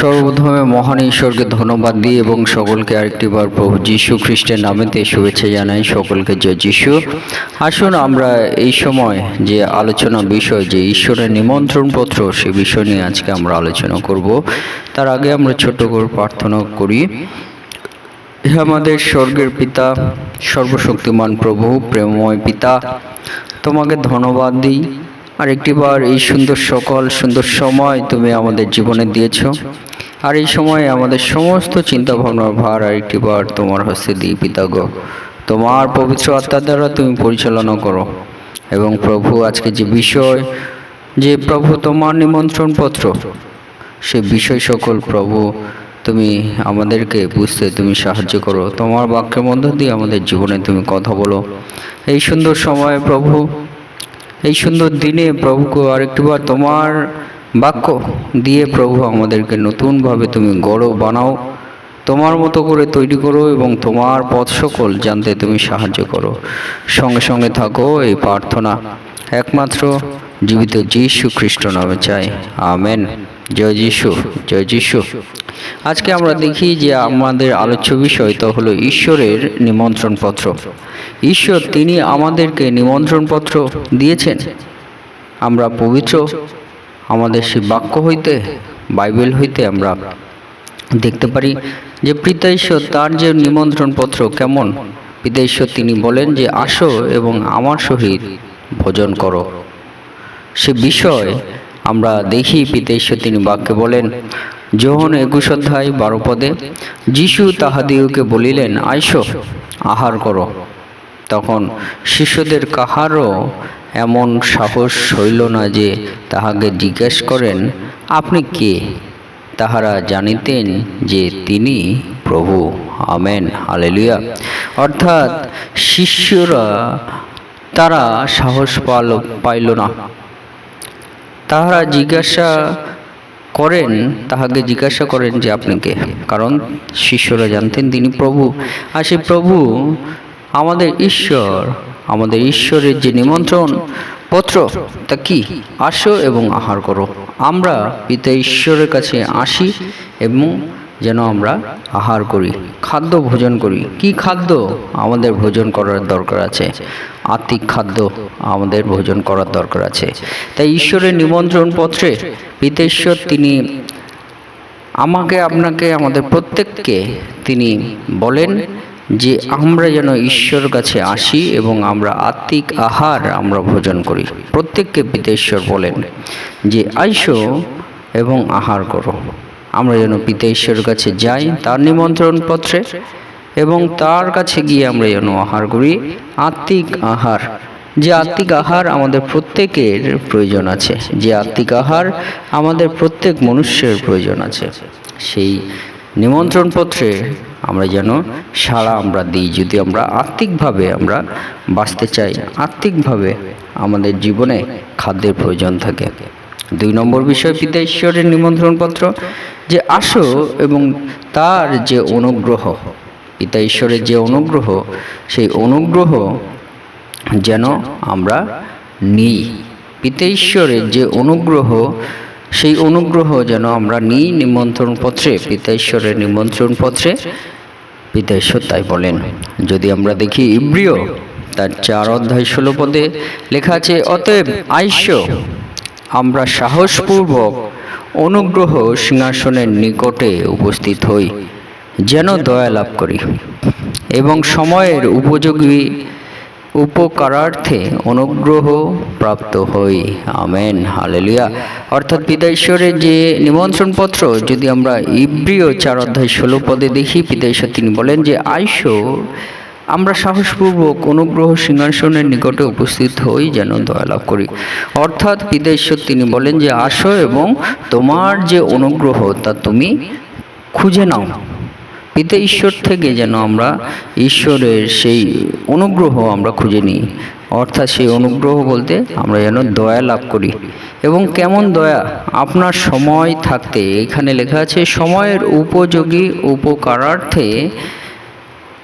সর্বপ্রথমে মহান ঈশ্বরকে ধন্যবাদ দিই এবং সকলকে আরেকটিবার প্রভু যীশু খ্রিস্টের নামেতে শুভেচ্ছা জানাই। সকলকে জয় যীশু। আসুন আমরা এই সময় যে আলোচনা বিষয়, যে ঈশ্বরের নিমন্ত্রণ পত্র সে বিষয় নিয়ে আজকে আমরা আলোচনা করব। তার আগে আমরা ছোট করে প্রার্থনা করি। হে আমাদের স্বর্গের পিতা, সর্বশক্তিমান প্রভু, প্রেমময় পিতা, তোমাকে ধন্যবাদ দিই। আর একটিবার এই সুন্দর সকাল, সুন্দর সময় তুমি আমাদের জীবনে দিয়েছ। আর এই সময় আমাদের সমস্ত চিন্তা ভাবনার ভার আর একটিবার তোমার হস্তে দিই পিতা গো। তোমার পবিত্র আত্মার দ্বারা তুমি পরিচালনা করো। এবং প্রভু, আজকে যে বিষয়, যে প্রভু তোমার নিমন্ত্রণ পত্র, সে বিষয় সকল প্রভু তুমি আমাদেরকে বুঝতে তুমি সাহায্য করো। তোমার বাক্যের মধ্য দিয়ে আমাদের জীবনে তুমি কথা বলো। এই সুন্দর সময়ে প্রভু এই সুন্দর দিনে প্রভুকে আরেকটিবার তোমার বাক্য দিয়ে প্রভু আমাদেরকে নতুনভাবে তুমি গড়ো বানাও, তোমার মতো করে তৈরি করো এবং তোমার পথ সকল জানতে তুমি সাহায্য করো। সঙ্গে সঙ্গে থাকো এই প্রার্থনা। একমাত্র জীবিত যীশু খ্রিস্ট নামে চাই। আমেন। জয় যীশু জয় যীশু। আজকে আমরা দেখি যে আমাদের আলোচ্য বিষয় তো হলো ঈশ্বরের নিমন্ত্রণ পত্র ঈশ্বর তিনি আমাদেরকে নিমন্ত্রণ পত্র দিয়েছেন। আমরা পবিত্র, আমাদের সেই বাক্য হইতে, বাইবেল হইতে আমরা দেখতে পারি যে পিতা ঈশ্বর তার যে নিমন্ত্রণ পত্র কেমন? পিতা ঈশ্বর তিনি বলেন যে, আসো এবং আমার সহিত ভোজন করো। সে বিষয় আমরা দেখি পিতা ঈশ্বর তিনি বাক্যে বলেন যোহন একুশ অধ্যায় বারো পদে, যিশু তাহাদিওকে বলিলেন, আইসো, আহার করো। তখন শিষ্যদের কাহারও এমন সাহস হইল না যে তাহাকে জিজ্ঞেস করেন, আপনি কে? তাহারা জানিতেন যে তিনি প্রভু। Amen, hallelujah. অর্থাৎ শিষ্যরা তারা সাহস পাল, পাইল না। তাহারা জিজ্ঞাসা করেন, তাহাকে জিজ্ঞাসা করেন যে আপনাকে, কারণ শিষ্যরা জানতেন তিনি প্রভু। আর সেই প্রভু আমাদের ঈশ্বর, আমাদের ঈশ্বরের যে নিমন্ত্রণ পত্র, তা কি? আসো এবং আহার করো। আমরা পিতা ঈশ্বরের কাছে আসি এবং যেন আমরা আহার করি, খাদ্য ভোজন করি। কি খাদ্য? আমাদের ভোজন করার দরকার আছে। আত্মিক খাদ্য আমাদের ভোজন করার দরকার আছে। তাই ঈশ্বরের নিমন্ত্রণ পত্রে পিতেশ্বর তিনি আমাকে, আপনাকে, আমাদের প্রত্যেককে তিনি বলেন যে আমরা যেন ঈশ্বর কাছে আসি এবং আমরা আত্মিক আহার আমরা ভোজন করি। প্রত্যেককে পিতেশ্বর বলেন যে আইসো এবং আহার করো। আমরা যেন পিতা ঈশ্বরের কাছে যাই তার নিমন্ত্রণ পত্রে এবং তার কাছে গিয়ে আমরা যেন আহার করি। আত্মিক আহার, যে আত্মিক আহার আমাদের প্রত্যেকের প্রয়োজন আছে, যে আত্মিক আহার আমাদের প্রত্যেক মনুষ্যের প্রয়োজন আছে। সেই নিমন্ত্রণ পত্রে আমরা যেন সাড়া আমরা দিই, যদি আমরা আত্মিকভাবে আমরা বাঁচতে চাই, আত্মিকভাবে আমাদের জীবনে খাদ্যের প্রয়োজন থাকে। দুই নম্বর বিষয় পিতা ঈশ্বরের নিমন্ত্রণপত্র, যে আসো এবং তার যে অনুগ্রহ পিতা ঈশ্বরের যে অনুগ্রহ, সেই অনুগ্রহ যেন আমরা নিই। পিতা ঈশ্বরের যে অনুগ্রহ, সেই অনুগ্রহ যেন আমরা নিই নিমন্ত্রণ পত্রে পিতা ঈশ্বরের নিমন্ত্রণ পত্রে পিতা ঈশ্বর তাই বলেন, যদি আমরা দেখি ইব্রিয়, তার চার অধ্যায় ষোলো পদে লেখা আছে, অতএব আইস্য আমরা সাহসপূর্বক অনুগ্রহ সিংহাসনের নিকটে উপস্থিত হই, যেন দয়া লাভ করি এবং সময়ের উপযোগী উপকারার্থে অনুগ্রহ প্রাপ্ত হই। Amen, hallelujah. অর্থাৎ পিতা ঈশ্বরের যে নিমন্ত্রণপত্র, যদি আমরা ইব্রিয় চার অধ্যায় ষোলো পদে দেখি, পিতা ঈশ্বর তিনি বলেন যে, আইসো আমরা সাহসপূর্বক অনুগ্রহ সিংহাসনের নিকটে উপস্থিত হই যেন দয়া লাভ করি। অর্থাৎ পিতা ঈশ্বর তিনি বলেন যে, আসো এবং তোমার যে অনুগ্রহ, তা তুমি খুঁজে নাও। পিতা ঈশ্বর থেকে যেন আমরা ঈশ্বরের সেই অনুগ্রহ আমরা খুঁজে নিই। অর্থাৎ সেই অনুগ্রহ বলতে আমরা যেন দয়া লাভ করি। এবং কেমন দয়া? আপনার সময় থাকতে, এখানে লেখা আছে, সময়ের উপযোগী উপকারার্থে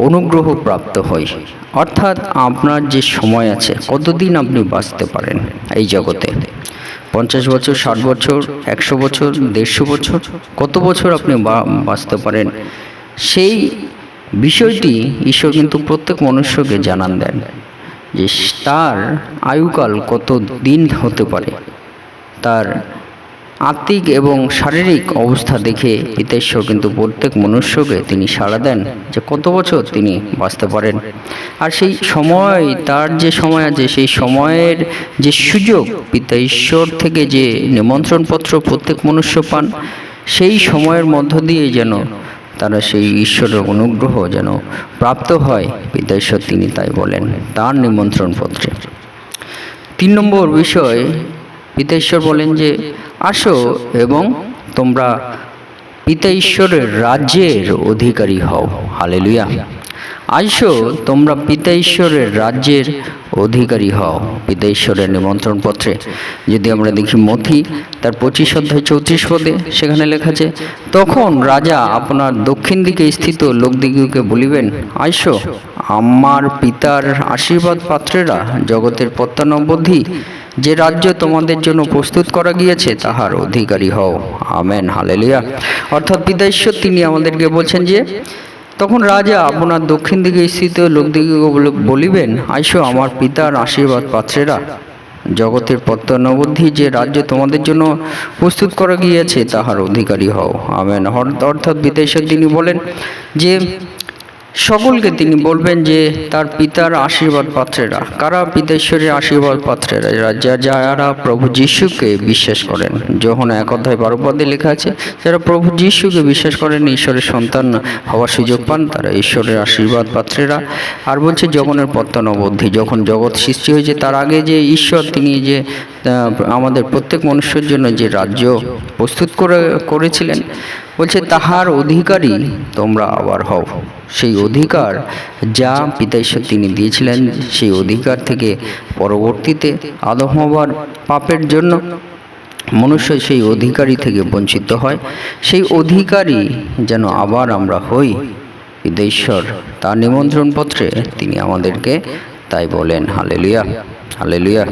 অনুগ্রহ প্রাপ্ত হয় অর্থাৎ আপনার যে সময় আছে, কতদিন আপনি বাঁচতে পারেন এই জগতে? পঞ্চাশ বছর, ষাট বছর, একশো বছর, দেড়শো বছর, কত বছর আপনি বাঁচতে পারেন? সেই বিষয়টি ঈশ্বর কিন্তু প্রত্যেক মনুষ্যকে জানান দেন যে তার আয়ুকাল কত দিন হতে পারে? তার আত্মিক এবং শারীরিক অবস্থা দেখে পিতেশ্বর কিন্তু প্রত্যেক মনুষ্যকে তিনি সাড়া দেন যে কত বছর তিনি বাঁচতে পারেন। আর সেই সময়, তার যে সময় আছে, সেই সময়ের যে সুযোগ পিতা থেকে যে নিমন্ত্রণপত্র প্রত্যেক মনুষ্য পান, সেই সময়ের মধ্য দিয়ে যেন তারা সেই ঈশ্বরের অনুগ্রহ যেন প্রাপ্ত হয় পিতা তিনি তাই বলেন, তার নিমন্ত্রণপত্রে। তিন নম্বর বিষয় পিতা বলেন যে আসো এবং তোমরা পিতা ঈশ্বরের রাজ্যের অধিকারী হও। হালেলুয়া। আইসো, তোমরা পিতা ঈশ্বরের রাজ্যের অধিকারী হও। পিতা ঈশ্বরের নিমন্ত্রণ পত্রে যদি আমরা দেখি মথি তার পঁচিশ অধ্যায় চৌত্রিশ পদে সেখানে লেখা আছে, তখন রাজা আপনার দক্ষিণ দিকে স্থিত লোকদিগকে বলিবেন, আইসো, আমার পিতার আশীর্বাদ পাত্রেরা জগতের প্রত্যানবধি যে রাজ্য তোমাদের জন্য প্রস্তুত করা গিয়েছে, তাহার অধিকারী হও। Amen, hallelujah. অর্থাৎ পিতা ঈশ্বর তিনি আমাদেরকে বলছেন যে, তখন রাজা আপনার দক্ষিণ দিকে স্থিত লোকদিকে বল- বলিবেন, আইসো আমার পিতার আশীর্বাদ পাত্রেরা। জগতের প্রত্যানবধি যে রাজ্য তোমাদের জন্য প্রস্তুত করা গিয়েছে, তাহার অধিকারী হও। আমেন। অর- অর্থাৎ ঈশ্বর তিনি বলেন যে সকলকে তিনি বলবেন যে, তার পিতার আশীর্বাদ পাত্রেরা, কারা পিতেশ্বরের আশীর্বাদ পাত্রেরা, যারা- যারা প্রভু যিশুকে বিশ্বাস করেন। যখন এক অধ্যায় বারো পদে লেখা আছে, যারা প্রভু যিশুকে বিশ্বাস করেন, ঈশ্বরের সন্তান হওয়ার সুযোগ পান, তারা ঈশ্বরের আশীর্বাদ পাত্রেরা। আর বলছে, জগনের পত্তনবদ্ধি যখন জগৎ সৃষ্টি হয়েছে, তার আগে যে ঈশ্বর, তিনি যে আমাদের প্রত্যেক মনুষ্যের জন্য যে রাজ্য প্রস্তুত করে, করেছিলেন বলছে তাহার অধিকারী তোমরা আবার হও। সেই অধিকার যা পিতা ঈশ্বর তিনি দিয়েছিলেন সেই অধিকার থেকে পরবর্তীতে আদম হবার পাপের জন্য মনুষ্য সেই অধিকারী থেকে বঞ্চিত হয়। সেই অধিকারী যেন আবার আমরা হই। ঈশ্বর তার নিমন্ত্রণ পত্রে তিনি আমাদেরকে তাই বলেন, হালেলুয়া হালেলুয়া।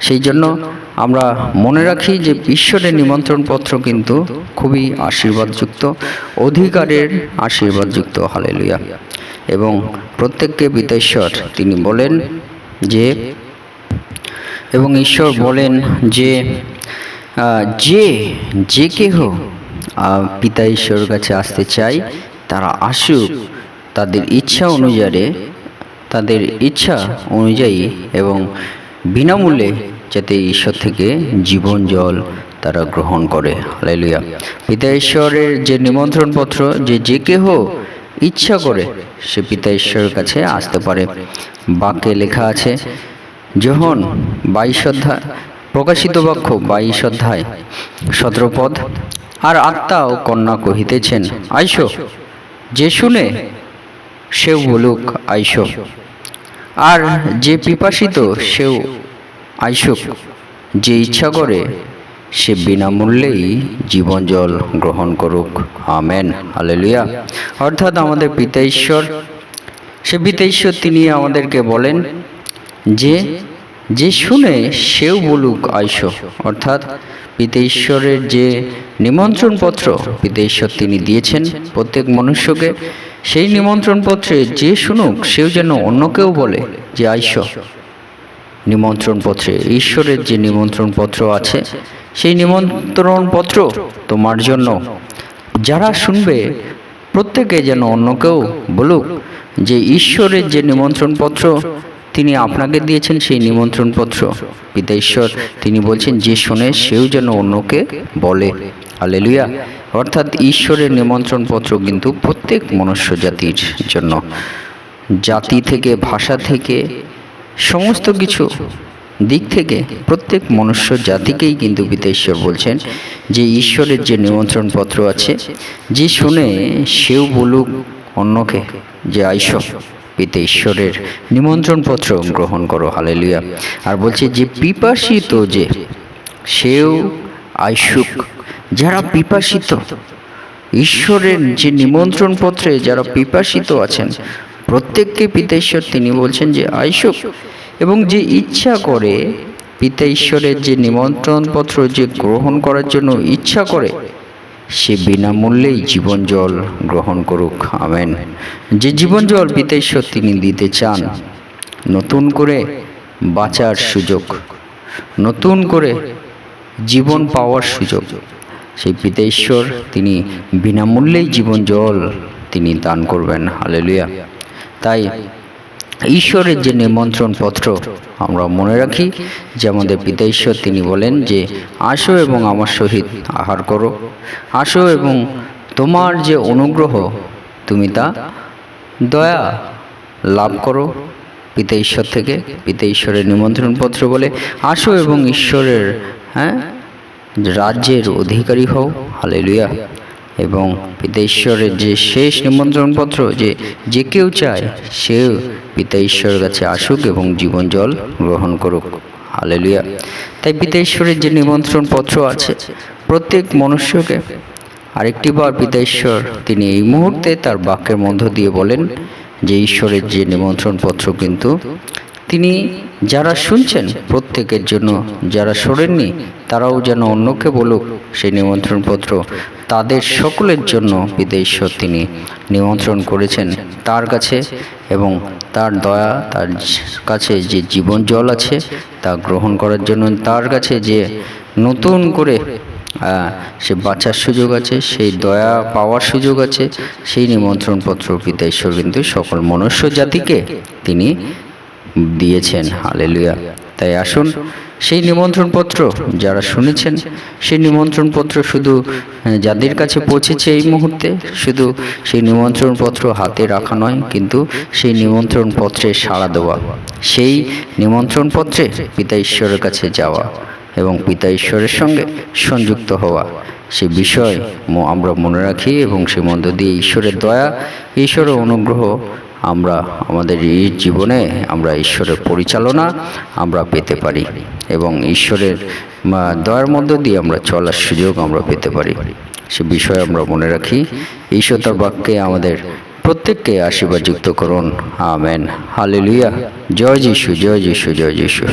সেই জন্য আমরা মনে রাখি যে ঈশ্বরের নিমন্ত্রণ পত্র কিন্তু খুবই আশীর্বাদযুক্ত, অধিকারের আশীর্বাদযুক্ত, হালেলুয়া। এবং প্রত্যেককে পিতা তিনি বলেন যে, এবং ঈশ্বর বলেন যে যে যে কেহ পিতা ঈশ্বরের কাছে আসতে চায়, তারা আসুক। তাদের ইচ্ছা অনুযায়ী তাদের ইচ্ছা অনুযায়ী এবং বিনামূল্যে যাতে ঈশ্বর থেকে জীবন জল তারা গ্রহণ করে। হালেলুয়া। পিতা ঈশ্বরের যে নিমন্ত্রণপত্র, যে যে কেহ ইচ্ছা করে, সে পিতা ঈশ্বরের কাছে আসতে পারে। বাক্যে লেখা আছে, যখন বাইশ অধ্যায়, প্রকাশিত বাক্য বাইশ অধ্যায়, সতেরো পদ, আর আত্মা ও কন্যা কহিতেছেন, আইসো, যে শুনে সেও বলুক, আইসো। আর যে পিপাসিত, সেও আইসুক। যে ইচ্ছা করে, সে বিনামূল্যেই জীবন জল গ্রহণ করুক। আমেন। হালেলুয়া। অর্থাৎ আমাদের পিতা ঈশ্বর, সে পিতা ঈশ্বর তিনি আমাদেরকে বলেন যে যে শুনে সেও বলুক, আইসো। অর্থাৎ পিতা যে নিমন্ত্রণপত্র পিতা ঈশ্বর তিনি দিয়েছেন প্রত্যেক মনুষ্যকে সেই নিমন্ত্রণপত্রে যে শুনুক সেও যেন অন্যকেও বলে যে আইসো। নিমন্ত্রণপত্রে ঈশ্বরের যে নিমন্ত্রণপত্র আছে সেই নিমন্ত্রণপত্র তোমার জন্য। যারা শুনবে প্রত্যেকে যেন অন্যকেও বলুক যে ঈশ্বরের যে নিমন্ত্রণপত্র তিনি আপনাকে দিয়েছেন সেই নিমন্ত্রণপত্র। পিতা ঈশ্বর তিনি বলছেন যে শোনে সেও যেন অন্যকে বলে। আলেলুয়া অর্থাৎ ঈশ্বরের নিমন্ত্রণপত্র কিন্তু প্রত্যেক মনুষ্য জাতির জন্য। জাতি থেকে, ভাষা থেকে, সমস্ত কিছু দিক থেকে প্রত্যেক মনুষ্য জাতিকেই কিন্তু পিতা ঈশ্বর বলছেন যে ঈশ্বরের যে নিমন্ত্রণপত্র আছে, যে শুনে সেও বলুক অন্যকে যে আইস, পিতা ঈশ্বরের নিমন্ত্রণপত্র গ্রহণ করো, হালেলুয়া। আর বলছে যে পিপাসিত যে, সেও আইসুক। যারা পিপাসিত, ঈশ্বরের যে নিমন্ত্রণ পত্রে যারা পিপাসিত আছেন, প্রত্যেককে পিতা ঈশ্বর তিনি বলছেন যে আইসুক এবং যে ইচ্ছা করে পিতা ঈশ্বরের যে নিমন্ত্রণপত্র যে গ্রহণ করার জন্য ইচ্ছা করে, সে বিনামূল্যেই জীবন জল গ্রহণ করুক। আমেন। যে জীবন জল পিতা ঈশ্বর তিনি দিতে চান, নতুন করে বাঁচার সুযোগ, নতুন করে জীবন পাওয়ার সুযোগ সেই পিতা ঈশ্বর তিনি বিনামূল্যেই জীবন জল তিনি দান করবেন। হালেলুয়া। তাই ঈশ্বরের যে নিমন্ত্রণ পত্র আমরা মনে রাখি, যে আমাদের পিতা ঈশ্বর তিনি বলেন যে, আসো এবং আমার সহিত আহার করো। আসো এবং তোমার যে অনুগ্রহ, তুমি তা দয়া লাভ করো। পিতা ঈশ্বর থেকে পিতা ঈশ্বরের নিমন্ত্রণ পত্র বলে, আসো এবং ঈশ্বরের হ্যাঁ রাজ্যের অধিকারী হও। হালেলুয়া। এবং পিতা ঈশ্বরের যে শেষ নিমন্ত্রণপত্র যে যে কেউ চায় সে পিতা ঈশ্বরের কাছে আসুক এবং জীবন জল গ্রহণ করুক। হালেলুয়া। তাই পিতা ঈশ্বরের যে নিমন্ত্রণ পত্র আছে, প্রত্যেক মনুষ্যকে আরেকটি বার পিতা ঈশ্বর তিনি এই মুহূর্তে তার বাক্যের মধ্য দিয়ে বলেন যে, ঈশ্বরের যে নিমন্ত্রণ পত্র কিন্তু তিনি যারা শুনছেন প্রত্যেকের জন্য, যারা শোনেননি, তারাও যেন অন্যকে বলুক সেই নিমন্ত্রণপত্র। তাদের সকলের জন্য বিদেশ্বর তিনি নিমন্ত্রণ করেছেন তার কাছে এবং তার দয়া, তার কাছে যে জীবন জল আছে তা গ্রহণ করার জন্য তার কাছে যে নতুন করে সে বাঁচার সুযোগ আছে, সেই দয়া পাওয়ার সুযোগ আছে, সেই নিমন্ত্রণপত্র পিতা ঈশ্বর কিন্তু সকল মনুষ্য জাতিকে তিনি দিয়েছেন। হালেলুয়া। তাই আসুন, সেই নিমন্ত্রণপত্র যারা শুনেছেন, সেই নিমন্ত্রণপত্র শুধু যাদের কাছে পৌঁছেছে এই মুহূর্তে, শুধু সেই নিমন্ত্রণপত্র হাতে রাখা নয়, কিন্তু সেই নিমন্ত্রণপত্রে সাড়া দেওয়া। সেই নিমন্ত্রণপত্রে পিতা ঈশ্বরের কাছে যাওয়া এবং পিতা ঈশ্বরের সঙ্গে সংযুক্ত হওয়া। সে বিষয় আমরা মনে রাখি এবং সে মধ্য দিয়ে ঈশ্বরের দয়া, ঈশ্বরের অনুগ্রহ আমরা আমাদের এই জীবনে আমরা ঈশ্বরের পরিচালনা আমরা পেতে পারি এবং ঈশ্বরের দয়ার মধ্য দিয়ে আমরা চলার সুযোগ আমরা পেতে পারি। সে বিষয়ে আমরা মনে রাখি। ঈশ্বর বাক্যে আমাদের প্রত্যেককে আশীর্বাদ যুক্ত করুন। আমেন। হালেলুয়া। জয় যিশু জয় যিশু জয় যিশু।